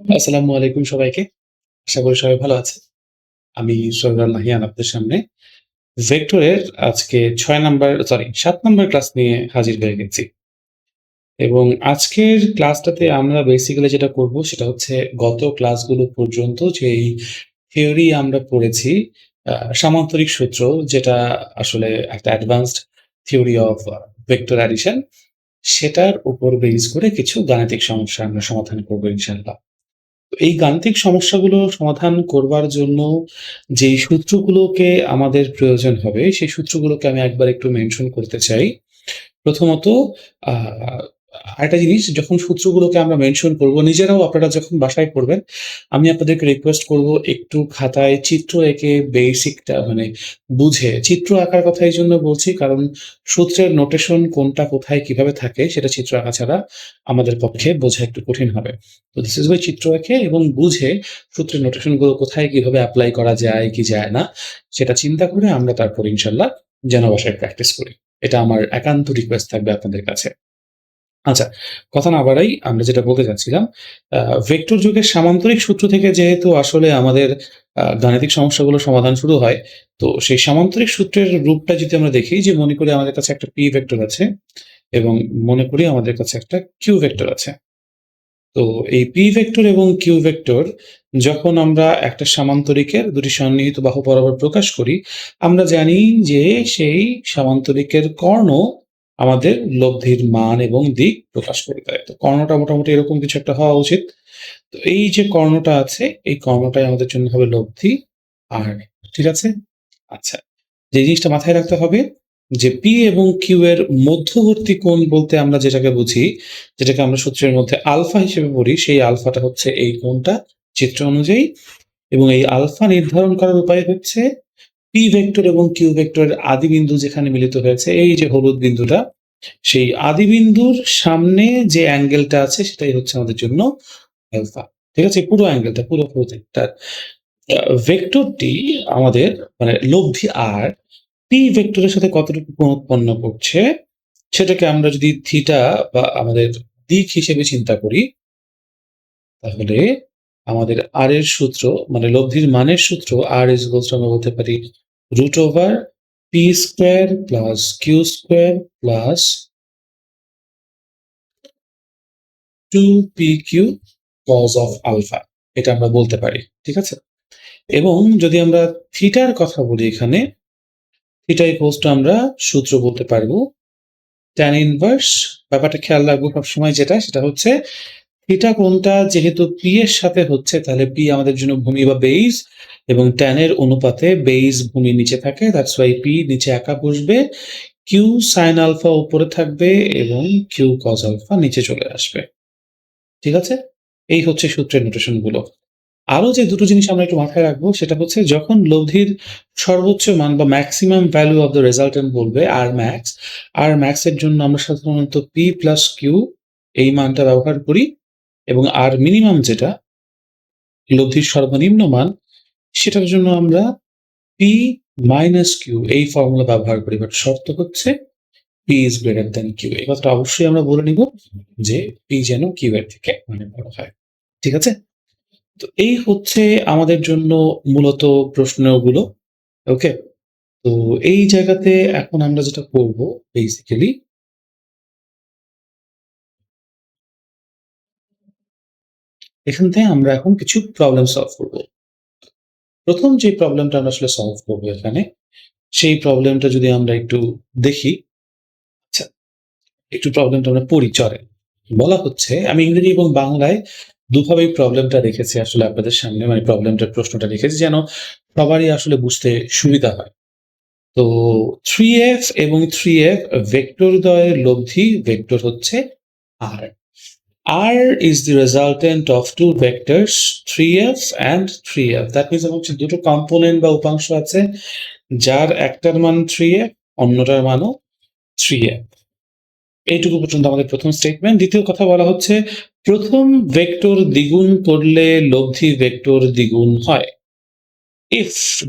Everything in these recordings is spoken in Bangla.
আসসালামু আলাইকুম সবাইকে। আশা করি সবাই ভালো আছে আমি সোহরাল নাহিয়ান আপনাদের সামনে ভেক্টরের আজকে ছয় নাম্বার সরি সাত নাম্বার ক্লাস নিয়ে হাজির হয়ে গেছি। এবং আজকের ক্লাসটাতে আমরা বেসিক্যালি যেটা করব সেটা হচ্ছে গত ক্লাসগুলো পর্যন্ত যেই থিওরি আমরা পড়েছি সামান্তরিক সূত্র, যেটা আসলে একটা advanced theory of vector addition সেটার উপর বেস করে কিছু গাণিতিক সমস্যা আমরা সমাধান করব ইনশাআল্লাহ। এই গাণিতিক সমস্যাগুলো সমাধান করবার জন্য যে সূত্রগুলোকে আমাদের প্রয়োজন হবে, সেই সূত্রগুলোকে আমি একবার একটু মেনশন করতে চাই। প্রথমত আরেকটা জিনিস যখন সূত্রগুলোকে আমরা মেনশন করব, নিজেরাও আপনারা যখন বাসায় পড়বেন, আমি আপনাদেরকে রিকোয়েস্ট করব একটু খাতায় চিত্র এঁকে বেসিকটা মানে বুঝে চিত্র আঁকার কথা এই জন্য বলছি কারণ সূত্রের নোটেশন কোনটা কোথায় কীভাবে থাকে সেটা চিত্র আঁকা ছাড়া আমাদের পক্ষে বোঝা একটু কঠিন হবে। তো দিস ইজ ওয়াই চিত্র এঁকে এবং বুঝে সূত্রের নোটেশনগুলো কোথায় কীভাবে অ্যাপ্লাই করা যায় কি যায় না সেটা চিন্তা করে আমরা তারপর ইনশাল্লাহ যেন বাসায় প্র্যাকটিস করি। এটা আমার একান্ত রিকোয়েস্ট থাকবে আপনাদের কাছে। আচ্ছা, কথা না বাড়াই আমরা যেটা বলতে চাচ্ছিলাম, ভেক্টর যুগের সামান্তরিক সূত্র থেকে যেহেতু আসলে আমাদের গাণিতিক সমস্যাগুলো সমাধান শুরু হয়, তো সেই সামান্তরিক সূত্রের রূপটা যদি আমরা দেখি যে মনে করি আমাদের কাছে একটা পি ভেক্টর আছে এবং মনে করি আমাদের কাছে একটা কিউ ভেক্টর আছে। তো এই পি ভেক্টর এবং কিউ ভেক্টর যখন আমরা একটা সামান্তরিকের দুটি সন্নিহিত বাহু বরাবর প্রকাশ করি, আমরা জানি যে সেই সামান্তরিকের কর্ণ আমাদের লব্ধির মান এবং দিক প্রকাশ করে দেয়। তো কর্ণটা মোটামুটি এরকম কিছু একটা হওয়া উচিত। তো এই যে কর্ণটা আছে, এই কর্ণটাই আমাদের জন্য হবে লব্ধি আর ঠিক আছে? আচ্ছা, যে জিনিসটা মাথায় রাখতে হবে যে পি এবং কিউ এর মধ্যবর্তী কোণ বলতে আমরা যেটাকে বুঝি, যেটাকে আমরা সূত্রের মধ্যে আলফা হিসেবে পড়ি, সেই আলফাটা হচ্ছে এই কোণটা চিত্র অনুযায়ী এবং এই আলফা নির্ধারণ করার উপায় হচ্ছে পি ভেক্টর এবং কিউ ভেক্টরের আদি বিন্দু যেখানে মিলিত হয়েছে, এই যে হলুদ বিন্দুটা, সেই আদি বিন্দুর সামনে যে অ্যাঙ্গেলটা আছে সেটাই হচ্ছে আমাদের জন্য আলফা। ঠিক আছে? পুরো অ্যাঙ্গেলটা পুরো প্রজেক্টটার ভেক্টরটি আমাদের মানে লব্ধি আর পি ভেক্টরের সাথে কতটুকু উৎপন্ন করছে, সেটাকে আমরা যদি থিটা বা আমাদের দিক হিসেবে চিন্তা করি তাহলে আমাদের আর এর সূত্র মানে লব্ধির মানের সূত্র আর equals to আমরা বলতে পারি root over p square plus q square plus 2pq cos of alpha এটা আমরা বলতে পারি। ঠিক আছে? এবং যদি আমরা থিটার কথা বলি এখানে, থিটা to আমরা সূত্র বলতে পারব ট্যান ইনভার্স ব্যাপারটা খেয়াল রাখব সবসময় যেটা সেটা হচ্ছে থিটা কোণটা যেহেতু পি এর সাথে হচ্ছে, তাহলে পি আমাদের জন্য ভূমি বা বেইস এবং এর অনুপাতে বেইস ভূমি নিচে থাকে দ্যাটস ওয়াই পি নিচে একা বসবে কিউ সাইন আলফা উপরে থাকবে, এবং কিউ cos আলফা নিচে চলে আসবে। ঠিক আছে? এই হচ্ছে সূত্রের নোটেশনগুলো। আরও যে দুটো জিনিস আমরা একটু মাথায় রাখব, সেটা হচ্ছে যখন লব্ধির সর্বোচ্চ মান বা maximum value of the resultant বলবে আর ম্যাক্স আর এর জন্য আমরা সাধারণত পি প্লাস কিউ এই মানটা ব্যবহার করি এবং আর মিনিমাম যেটা, লব্ধির সর্বনিম্ন মান, সেটার জন্য আমরা পি মাইনাস কিউ এই ফর্মুলা ব্যবহার করি। বাট শর্ত হচ্ছে p is greater than Q এই কথাটা অবশ্যই আমরা বলে নিব যে পি যেন q এর থেকে মানে বড় হয়। ঠিক আছে? তো এই হচ্ছে আমাদের জন্য মূলত প্রশ্নগুলো। ওকে? তো এই জায়গাতে এখন আমরা যেটা করব বেসিক্যালি এখান থেকে আমরা এখন কিছু প্রবলেম সলভ করব। প্রথম যে প্রবলেমটা আমরা আসলে সলভ করব এখানে, সেই প্রবলেমটা যদি আমরা একটু দেখি। আচ্ছা, একটু প্রবলেমটা আমরা চলেন। বলা হচ্ছে আমি ইংরেজি এবং বাংলায় দুভাবেই প্রবলেমটা রেখেছি আসলে আপনাদের সামনে মানে প্রবলেমটার প্রশ্নটা রেখেছি যেন সবারই আসলে বুঝতে সুবিধা হয়। তো থ্রি এফ এবং 3f ভেক্টর দ্বয়ের লব্ধি ভেক্টর হচ্ছে r. r is the resultant of two vectors 3f and 3f. That means আমার দুটো কম্পোনেন্ট বা উপাংশ আছে যার একটার মান 3f অন্যটার মানও 3f. এইটুকু পর্যন্ত আমাদের প্রথম স্টেটমেন্ট। দ্বিতীয় কথা বলা হচ্ছে প্রথম ভেক্টর দ্বিগুণ করলে লব্ধি ভেক্টর দ্বিগুণ হয়।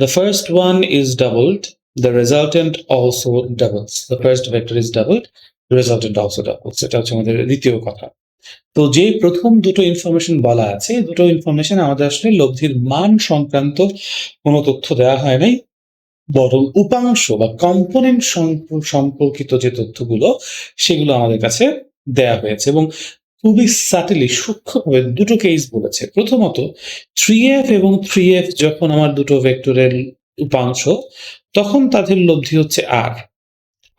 The first one is doubled, the resultant also doubles. The first vector is doubled, the resultant also doubles. এটা হচ্ছে আমাদের দ্বিতীয় কথা। তো যে প্রথম দুটো ইনফরমেশন বলা আছে, দুটো ইনফরমেশন আমাদের আসলে লব্ধির মান সংক্রান্ত কোনো তথ্য দেওয়া হয় নাই। বরং উপাংশ বা কম্পোনেন্ট সম্পর্কিত যে তথ্যগুলো, সেগুলো আমাদের কাছে দেয়া হয়েছে এবং খুবই সাটলি সূক্ষ্মভাবে দুটো কেস বলেছে। প্রথমত থ্রি এফ এবং থ্রি এফ যখন আমার দুটো ভেক্টরের উপাংশ, তখন তাদের লব্ধি হচ্ছে r।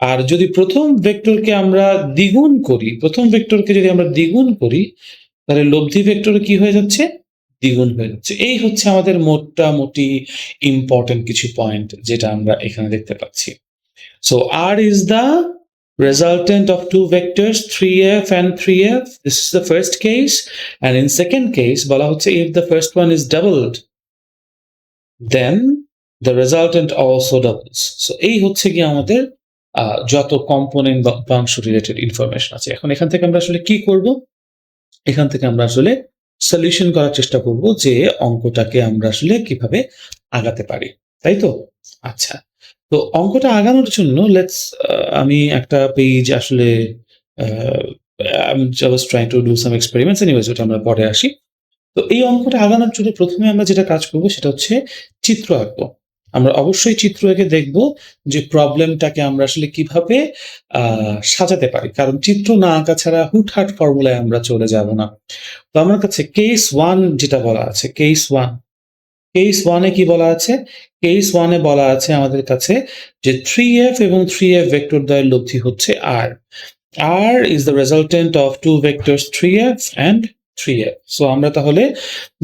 আর যদি প্রথম ভেক্টরকে আমরা দ্বিগুণ করি, প্রথম ভেক্টরকে যদি আমরা দ্বিগুণ করি, তাহলে লব্ধি ভেক্টর কি হয়ে যাচ্ছে? দ্বিগুণ হয়ে যাচ্ছে। এই হচ্ছে আমাদের মোটামুটি ইম্পর্টেন্ট কিছু পয়েন্ট যেটা আমরা এখানে দেখতে পাচ্ছি। So R is the resultant of two vectors 3f and 3f. This is the first case. And in second case বলা হচ্ছে if the first one is doubled, then the resultant also doubles. So এই হচ্ছে গিয়ে আমাদের যত কম্পোনেন্ট বা উপাংশ রিলেটেড ইনফরমেশন আছে। এখন এখান থেকে আমরা আসলে কি করব? এখান থেকে আমরা আসলে সলিউশন করার চেষ্টা করব যে অঙ্কটাকে আমরা আসলে কীভাবে আগাতে পারি। তাই তো? আচ্ছা। তো অঙ্কটা আগানোর জন্য লেটস আমি একটা পেজ আসলে trying to do some experiments anyways, ওটা আমরা পরে আসি। তো এই অঙ্কটা আগানোর জন্য ১ম এ আমরা যেটা কাজ করব সেটা হচ্ছে চিত্র আঁকবো। আমরা অবশ্যই চিত্র এঁকে দেখব যে প্রবলেমটাকে আমরা আসলে কীভাবে সাজাতে পারি। কারণ চিত্র না আঁকা ছাড়া হুটহাট ফর্মুলায় আমরা চলে যাব না। তো আমার কাছে কেস ওয়ান যেটা বলা আছে, কেস ওয়ান কেস 1 এ কি বলা আছে? কেস 1 এ বলা আছে আমাদের কাছে যে থ্রি এফ এবং থ্রি এফ ভেক্টর দ্বয়ের লব্ধি হচ্ছে R R is the is of two of two vectors 3f and 3f. সো আমরা তাহলে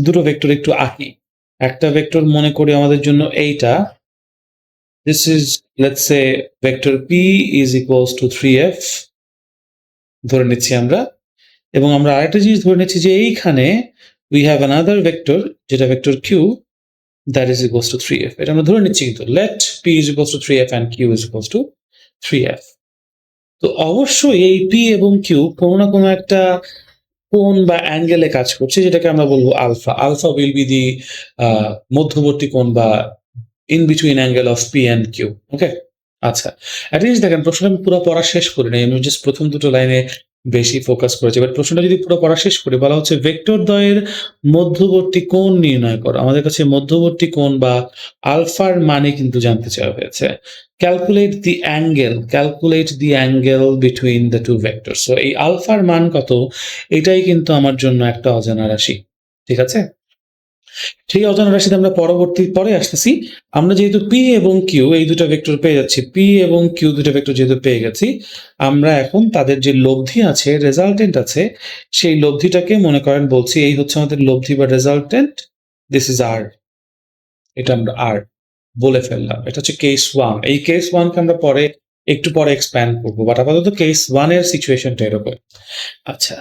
দুটো ভেক্টর একটু আঁকি। একটা ভেক্টর মনে করি আমাদের জন্য এইটা। This is let's say vector P is equals to three F ধরে নিচ্ছি আমরা। এবং আমরা আরেকটা জিনিস ধরে নিচ্ছি যে এইখানে উই হ্যাভ অ্যানাদার ভেক্টর যেটা vector Q that is equals to three F এটা আমরা ধরে নিচ্ছি কিন্তু। Let P is equals to three F and Q is equals to three F তো অবশ্যই এই পি এবং কিউ কোনো না কোনো একটা কোণ বা অ্যাঙ্গেলে কাজ করছে, যেটাকে আমরা বলব alpha. Alpha will be the মধ্যবর্তী কোন বা in between angle of P and Q okay? আচ্ছা। অ্যাটলিস্ট লিস্ট দেখেন, প্রশ্নটা আমি পুরো পড়া শেষ করি নাই। আমি জাস্ট প্রথম দুটো লাইনে বেশি ফোকাস করেছে এবার প্রশ্নটা যদি পুরো পড়া শেষ করে, বলা হচ্ছে ভেক্টর দ্বয়ের মধ্যবর্তী কোণ নির্ণয় করো। আমাদের কাছে মধ্যবর্তী কোণ বা আলফার মানে কিন্তু জানতে চাওয়া হয়েছে। Calculate the angle calculate the angle between the two vector so এই আলফার মান কত? এটাই কিন্তু আমার জন্য একটা অজানা রাশি। ঠিক আছে? সেই অজানা রাশিতে আমরা পরবর্তী পরে আসতেছি। আমরা যেহেতু পি এবং কিউ এই দুটো ভেক্টর পেয়ে যাচ্ছি। পি এবং কিউ দুটো ভেক্টর যেহেতু পেয়ে গেছি, আমরা এখন তাদের যে লব্ধি আছে, রেজাল্টেন্ট আছে, সেই লব্ধিটাকে মনে করেন বলছি এই হচ্ছে আমাদের লব্ধি বা রেজাল্টেন্ট। দিস ইজ আর এটা আমরা আর বলে ফেললাম। এটা হচ্ছে কেস ওয়ান এই কেস ওয়ানকে আমরা পরে একটু পরে এক্সপ্যান্ড করব বাট আপাতত কেস 1 এর সিচুয়েশনটা এরকম। আচ্ছা।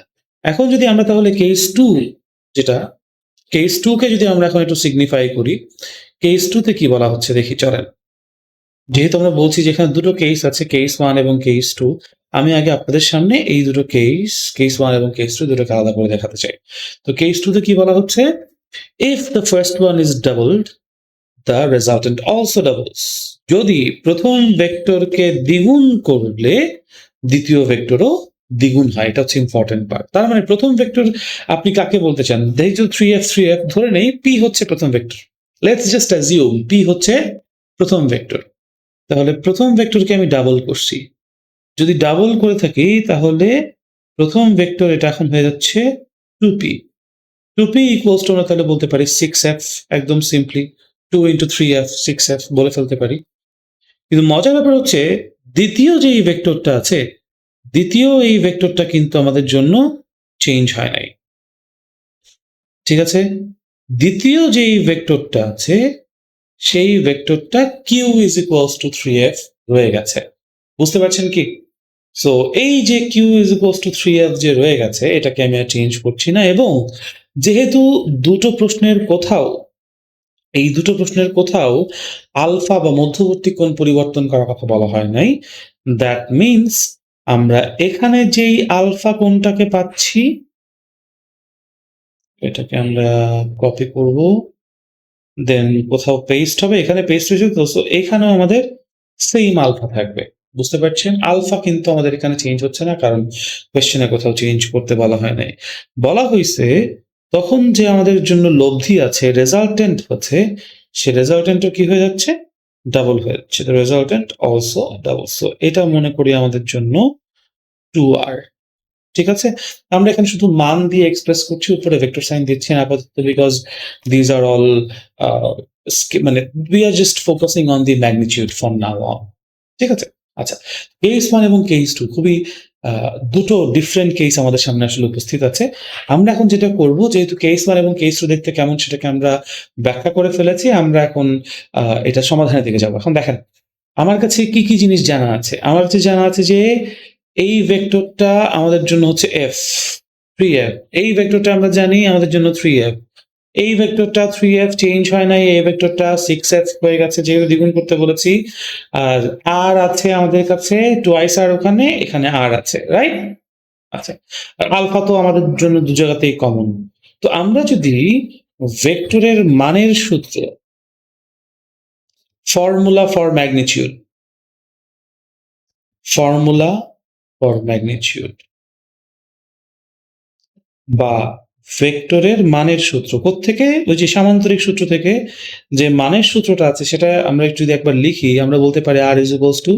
এখন যদি আমরা তাহলে কেস 2 যেটা কেস 2 কে যদি আমরা এখন একটু সিগনিফাই করি, কেস 2 তে কি বলা হচ্ছে দেখি চলেন। যেহেতু আমরা বলছি যে এখানে দুটো কেস আছে কেস ওয়ান এবং কেস টু আমি আগে আপনাদের সামনে এই দুটো কেস, কেস ওয়ান এবং কেস টু দুটোকে আলাদা করে দেখাতে চাই। তো কেস 2 তে কি বলা হচ্ছে? If the first one is doubled the resultant also doubles. যদি প্রথম ভেক্টরকে দ্বিগুণ করলে দ্বিতীয় ভেক্টরও দ্বিগুণ হয়। এটা হচ্ছে ইম্পোর্টেন্ট পার্ট। তার মানে প্রথম ভেক্টর আপনি কাকে বলতে চান? যেহেতু 3f 3f ধরে নেই পি হচ্ছে প্রথম vector. Let's just assume P হচ্ছে প্রথম ভেক্টর। তাহলে প্রথম ভেক্টরকে আমি ডাবল করছি। যদি ডাবল করে থাকি তাহলে প্রথম ভেক্টর এটা এখন হয়ে যাচ্ছে 2p 2p ইকুয়ালস টু আমরা তাহলে বলতে পারি সিক্স এফ একদম সিম্পলি 2 ইনটু 3f 6f বলে ফেলতে পারি। কিন্তু মজার ব্যাপার হচ্ছে দ্বিতীয় যে ভেক্টরটা আছে, দ্বিতীয় এই ভেক্টরটা কিন্তু আমাদের জন্য চেঞ্জ হয় নাই। ঠিক আছে? দ্বিতীয় যেই ভেক্টরটা আছে, সেই ভেক্টরটা q is equals to 3f রয়ে গেছে। বুঝতে পারছেন কি? সো এই যে q is equals to 3f যে রয়ে গেছে, এটাকে আমি আর চেঞ্জ করছি না এবং যেহেতু দুটো প্রশ্নের কোথাও, এই দুটো প্রশ্নের কোথাও আলফা বা মধ্যবর্তী কোণ পরিবর্তন করার কথা বলা হয় নাই। দ্যাট মিনস আমরা এখানে যেই আলফা কোনটাকে পাচ্ছি, এটাকে আমরা কপি করব। দেন কোথাও পেস্ট হবে। এখানে পেস্ট হয়েছে তো সো এখানেও আমাদের সেইম আলফা থাকবে। বুঝতে পারছেন আলফা কিন্তু আমাদের এখানে চেঞ্জ হচ্ছে না, কারণ কোয়েশ্চেনে কোথাও চেঞ্জ করতে বলা হয় নাই বলা হয়েছে, তখন যে আমাদের জন্য লব্ধি আছে রেজাল্টেন্ট হচ্ছে, সে রেজাল্টেন্টও কি হয়ে যাচ্ছে ডাবল হয়ে যাচ্ছে the resultant also double so এটা মনে করি আমাদের জন্য টু আর ঠিক আছে? আমরা এখানে শুধু মান দিয়ে এক্সপ্রেস করছি, উপরে ভেক্টর সাইন দিচ্ছি, না আপাতত বিকজ দিজ আর অল মানে we are just focusing on the magnitude from now on ঠিক আছে? আচ্ছা কেস ওয়ান এবং কেস টু খুবই দুটো ডিফারেন্ট কেস আমাদের সামনে আসলে উপস্থিত আছে। আমরা এখন যেটা করব, যেহেতু কেস ওয়ান এবং কেস টু দেখতে কেমন সেটাকে আমরা ব্যাখ্যা করে ফেলেছি, আমরা এখন এটা সমাধানের দিকে যাব। এখন দেখেন, আমার কাছে কি কি জিনিস জানা আছে? আমার কাছে জানা আছে যে এই ভেক্টরটা আমাদের জন্য হচ্ছে এফ থ্রি এফ এই ভেক্টরটা আমরা জানি আমাদের জন্য থ্রি এফ এই ভেক্টরটা থ্রি এফ চেঞ্জ হয় নাই, এই ভেক্টরটা সিক্স এফ হয়ে গেছে যেহেতু দ্বিগুণ করতে বলেছি। আর আর আছে আমাদের কাছে টুয়াইস আর ওখানে, এখানে আর আছে রাইট আচ্ছা আলফা তো আমাদের জন্য দু জায়গাতেই কমন তো আমরা যদি ভেক্টরের মানের সূত্র formula for magnitude formula for magnitude বা ভেক্টরের মানের সূত্র। থেকে ওই যে সামান্তরিক সূত্র থেকে। যে মানের সূত্রটা আছে, সেটা আমরা একটু যদি একবার লিখি, আমরা বলতে পারি R is equals to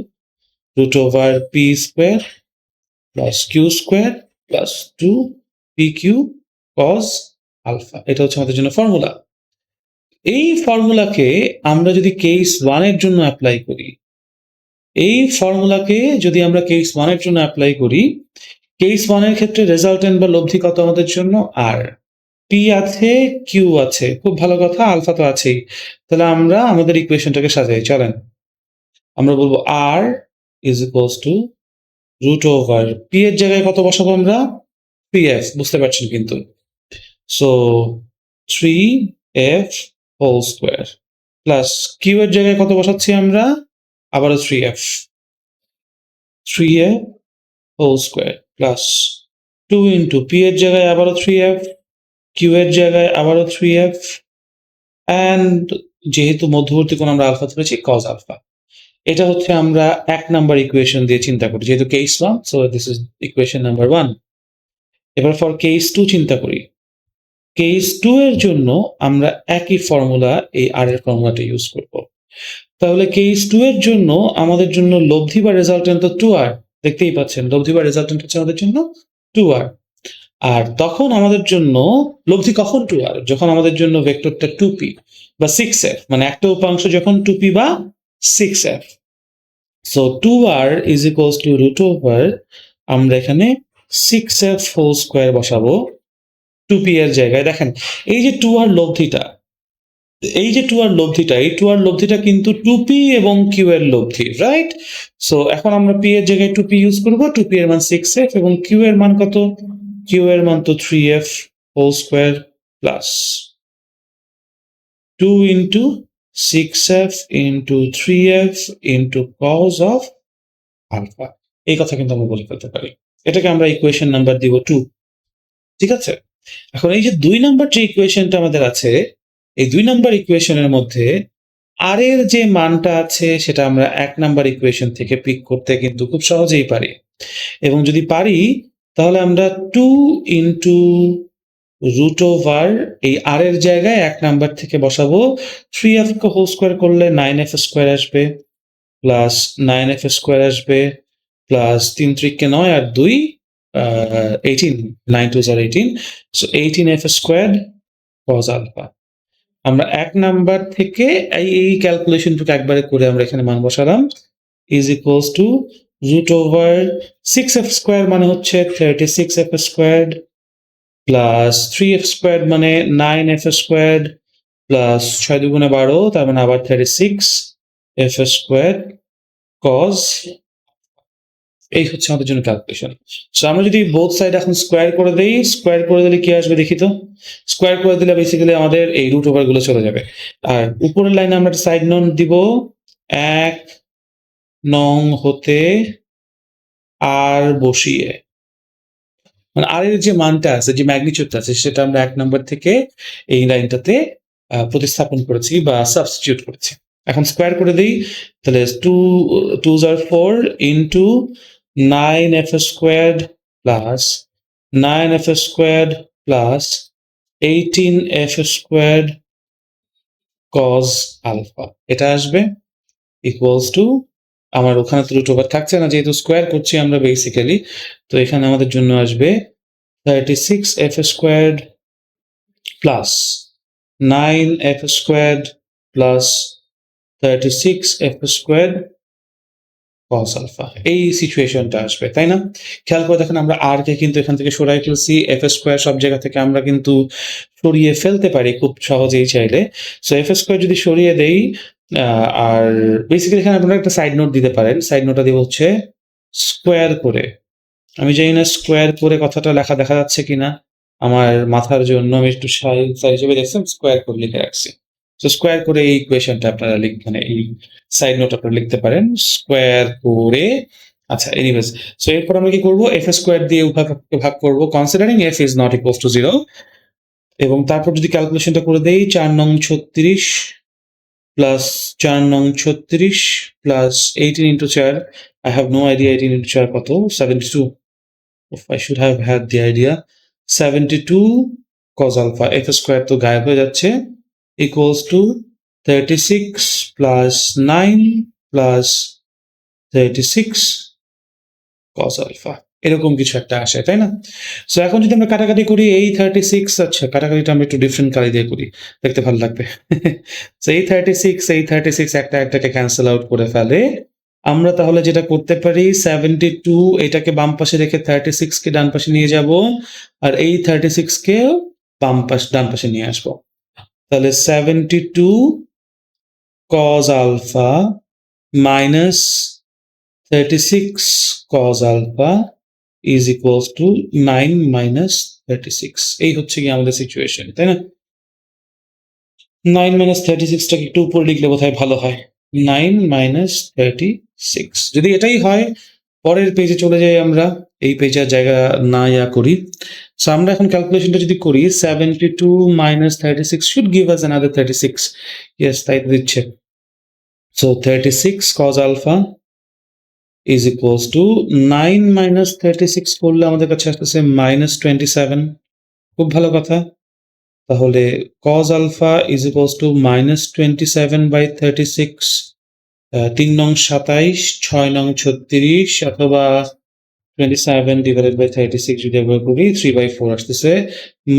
root over P square plus Q square plus two P Q cos alpha এটা হচ্ছে আমাদের জন্য ফর্মুলা এই ফর্মুলাকে আমরা যদি কেস ওয়ানের জন্য অ্যাপ্লাই করি, এই ফর্মুলাকে যদি আমরা কেস ওয়ানের জন্য অ্যাপ্লাই করি কেস ওয়ানের ক্ষেত্রে রেজাল্টেন্ট বা লব্ধি কত আমাদের জন্য? আর পি আছে কিউ আছে, খুব ভালো কথা, আলফা তো আছেই। তাহলে আমরা আমাদের ইকুয়েশনটাকে সাজাই, চলেন। আমরা বলব R is equals to root over P এর জায়গায় কত বসাবো আমরা? পি এফ বুঝতে পারছেন কিন্তু। So three F whole square plus Q এর জায়গায় কত বসাচ্ছি আমরা? আবারও three F three F whole square plus two into P এর জায়গায় আবারও থ্রি এফ কিউ এর জায়গায় আবারও থ্রি এফ অ্যান্ড যেহেতু মধ্যবর্তী কোণ আমরা আলফা ধরেছি কজ আলফা এটা হচ্ছে আমরা এক নাম্বার ইকুয়েশন দিয়ে চিন্তা করি, যেহেতু case one so this is equation number one এবার ফর কেস টু চিন্তা করি। কেস টু এর জন্য আমরা একই ফর্মুলা এই আর এর ফর্মুলাটা ইউজ করব। তাহলে কেস টু এর জন্য আমাদের জন্য লব্ধি বা রেজাল্টেন্ট তো টু আর দেখতেই পাচ্ছেন, লব্ধি বা রেজাল্টেন্ট হচ্ছে আমাদের জন্য টু আর আর তখন আমাদের জন্য, লব্ধি কখন টু আর যখন আমাদের জন্য ভেক্টরটা টু পি বা সিক্স এফ মানে একটা উপাংশ যখন টু পি বা six F so two R is equals to root over আমরা এখানে সিক্স এফ হোল স্কোয়ার বসাবো টু পি এর জায়গায়। দেখেন, এই যে টু আর লব্ধিটা এই যে টু আর লব্ধিটা, এই টু আর লব্ধিটা কিন্তু টু পি এবং কিউ এর লব্ধি রাইট সো এখন আমরা পি এর জায়গায় টু পি ইউজ করব টু পি এর মান সিক্স এফ এবং কিউ এর মান কত? কিউ এর মান তো three F whole square plus two into six F into three F into cos of alpha এই কথা কিন্তু আমরা বলে ফেলতে পারি। এটাকে আমরা ইকুয়েশন নাম্বার দিব টু ঠিক আছে? এখন এই যে দুই নাম্বার যে ইকুয়েশনটা আমাদের আছে এই দুই নাম্বার ইকুয়েশনের মধ্যে আর এর যে মানটা আছে, সেটা আমরা এক নাম্বার ইকুয়েশন থেকে পিক করতে কিন্তু খুব সহজেই পারি। এবং যদি পারি, তাহলে আমরা টু ইন্টু রুট ওভার এই আর এর জায়গায় এক নাম্বার থেকে বসাবো। থ্রি এফ কে হোল স্কোয়ার করলে নাইন এফ স্কোয়ার আসবে প্লাস নাইন এফ স্কোয়ার আসবে প্লাস তিন ত্রিককে নয় আর দুই eighteen nine two jar eighteen so eighteen F square cos alpha আমরা এক নাম্বার থেকে এই ক্যালকুলেশনটুকু একবারে করে আমরা এখানে মান বসালাম। Is equals to root over six F square মানে হচ্ছে thirty six F square plus three F square মানে নাইন এফ স্কোয়ার প্লাস ছয় দুগুণে বারো, তার মানে আবার thirty six F square cos এই হচ্ছে আমাদের জন্য ক্যালকুলেশন সো আমরা যদি বোথ সাইড এখন স্কোয়ার করে দেই স্কোয়ার করে দিলে কি আসবে দেখি তো? স্কোয়ার করে দিলে বেসিক্যালি আমাদের এই রুট ওভারগুলো চলে যাবে। আর উপরের লাইনে আমরা একটা সাইড নন দিব। এক নং হতে আর বসিয়ে। মানে আর এর যে মানটা আছে, যে ম্যাগনিচিউডটা আছে, সেটা আমরা এক নম্বর থেকে এই লাইনটাতে প্রতিস্থাপন করেছি বা সাবস্টিটিউট করেছি। এখন স্কোয়ার করে দিই, তাহলে two two jar four into nine F square plus nine F square plus eighteen F square cos alpha এটা আসবে ইকুয়ালস টু আমার ওখানে তো রুট ওভার থাকছে না, যেহেতু স্কোয়ার করছি আমরা বেসিক্যালি তো এখানে আমাদের জন্য আসবে thirty six F square plus nine F square plus thirty six F square cos alpha এই সিচুয়েশনটা আসবে, তাই না? খেয়াল করে দেখেন আমরা আর কে কিন্তু এখান থেকে সরাই ফেলছি এফ স্কোয়ার সব জায়গা থেকে আমরা কিন্তু সরিয়ে ফেলতে পারি খুব সহজেই চাইলে। সো এফ স্কোয়ার যদি সরিয়ে দেই আর বেসিক্যালি এখানে আপনারা একটা সাইড নোট দিতে পারেন। সাইড নোটটা দিব হচ্ছে স্কোয়ার করে। আমি জানি না স্কোয়ার করে কথাটা লেখা দেখা যাচ্ছে কিনা। আমার মাথার জন্য আমি একটু সাইজ হিসেবে দেখছিলাম স্কোয়ার করে লিখে রাখছি। তো স্কোয়ার করে এই ইকুয়েশনটা আপনারা লিখ মানে এই সাইড নোট আপনারা লিখতে পারেন। স্কোয়ার করে আচ্ছা এনিওয়েজ সো এরপর আমরা কি করব? এফ স্কোয়ার দিয়ে উভয়কে ভাগ করব। Considering f is not equal to zero এবং তারপর যদি ক্যালকুলেশনটা করে দেই, চার নং ছত্রিশ প্লাস চার নং ছত্রিশ প্লাস এইটিন ইন্টু চার I have no idea eighteen into চার কত? Seventy two I should have had the idea seventy two cos alpha f square তো গায়েব হয়ে যাচ্ছে। Thirty six plus nine plus thirty six cos alpha এরকম কিছু একটা আসে, তাই না? সো এখন যদি আমরা কাটাকাটি করি, এই থার্টি সিক্স আচ্ছা কাটাকাটিটা আমরা একটু ডিফারেন্ট কালি দিয়ে করি, দেখতে ভালো লাগবে। সো এই থার্টি সিক্স এই থার্টি সিক্স একটা একটাকে ক্যান্সেল আউট করে ফেলে, আমরা তাহলে যেটা করতে পারি সেভেন্টি টু এটাকে বাম পাশে রেখে থার্টি সিক্স কে ডান পাশে নিয়ে যাব, আর এই থার্টি সিক্স কে বাম পাশ, ডান পাশে নিয়ে আসব। তাহলে seventy two cos alpha minus thirty six cos alpha is equals to nine minus thirty six এই হচ্ছে কি আমাদের সিচুয়েশন তাই না? নাইন মাইনাস থার্টি সিক্সটাকে একটু উপরে লিখলে বোধহয় ভালো হয়। নাইন মাইনাস থার্টি সিক্স যদি এটাই হয়, পরের পেজে চলে যাই আমরা। এই পেজের জায়গা না ইয়া করি। সো আমরা এখন ক্যালকুলেশনটা যদি করি seventy two minus thirty six should give us another thirty six yes তাই দিচ্ছে। So thirty six cos alpha is equals to nine minus thirty six করলে আমাদের কাছে আসতেছে মাইনাস টোয়েন্টি সেভেন খুব ভালো কথা। তাহলে cos alpha is equals to minus twenty seven by thirty six তিন নং সাতাইশ, ছয় নং ছত্রিশ, অথবা twenty seven divided by thirty six যদি একবার করি থ্রি বাই ফোর আসতেছে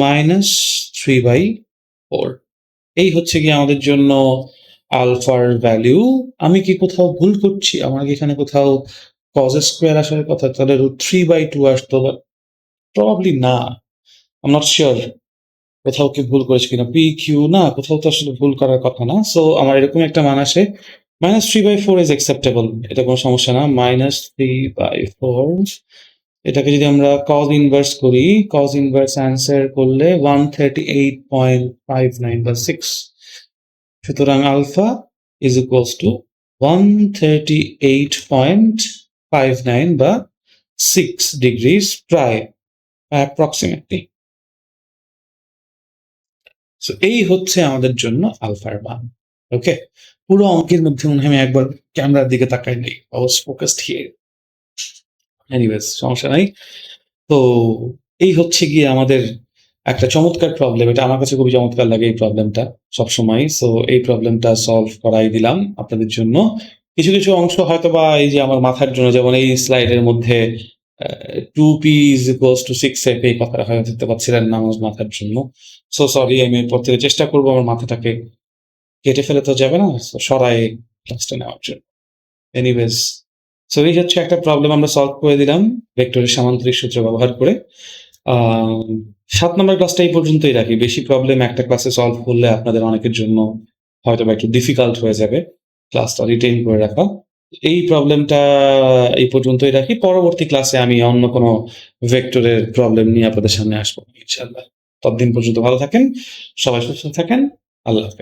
মাইনাস থ্রি বাই ফোর এই হচ্ছে কি আমাদের জন্য আলফার ভ্যালিউ আমি কি কোথাও ভুল করছি? আমার কি এখানে কোথাও কজ স্কোয়ার আসার কথা? তাহলে রুট থ্রি বাই টু আসতো প্রবাবলি না। আম নট শিওর কোথাও কি ভুল করেছি কিনা। পি কিউ না, কোথাও তো আসলে ভুল করার কথা না। সো আমার এরকম একটা মান আসে। Minus three by four is acceptable এটা কোনো সমস্যা না। মাইনাস থ্রি বাই ফোর এটাকে যদি আমরা কজ ইনভার্স করি কজ ইনভার্স অ্যান্সার করলে one thirty eight point five nine বা সিক্স সুতরাং alpha is equals to one thirty eight point five nine বা সিক্স ডিগ্রিজ প্রায় অ্যাপ্রক্সিমেটলি সো এই হচ্ছে আমাদের জন্য আলফার মান। ওকে পুরো অঙ্কের মধ্যে মনে আমি একবার ক্যামেরার দিকে তাকাই নেই। ফোকাসড হিয়ার এনিওয়েজ সমস্যা নাই। তো এই হচ্ছে গিয়ে আমাদের একটা চমৎকার প্রবলেম এটা আমার কাছে খুবই চমৎকার লাগে এই প্রবলেমটা সবসময়। সো এই প্রবলেমটা সলভ করাই দিলাম আপনাদের জন্য। কিছু কিছু অংশ হয়তো বা এই যে আমার মাথার জন্য, যেমন এই স্লাইডের মধ্যে two p is two six f এই কথাটা হয়তো দেখতে পাচ্ছিলেন না আমার মাথার জন্য। সো সরি আমি এরপর থেকে চেষ্টা করব আমার মাথাটাকে কেটে ফেলে তো যাবে না সরাই ক্লাসটা নেওয়ার জন্য। এনিওয়েজ সো এই হচ্ছে একটা প্রবলেম আমরা সলভ করে দিলাম ভেক্টরের সামান্তরিক সূত্র ব্যবহার করে। সাত নম্বর ক্লাসটা এই পর্যন্তই রাখি। বেশি প্রবলেম একটা ক্লাসে সলভ করলে আপনাদের অনেকের জন্য হয়তো বা একটু ডিফিকাল্ট হয়ে যাবে ক্লাসটা রিটেইন করে রাখা। এই প্রবলেমটা এই পর্যন্তই রাখি। পরবর্তী ক্লাসে আমি অন্য কোনো ভেক্টরের প্রবলেম নিয়ে আপনাদের সামনে আসব ইনশাল্লাহ ততদিন পর্যন্ত ভালো থাকেন, সবাই সুস্থ থাকেন, আল্লাহ হাফেজ।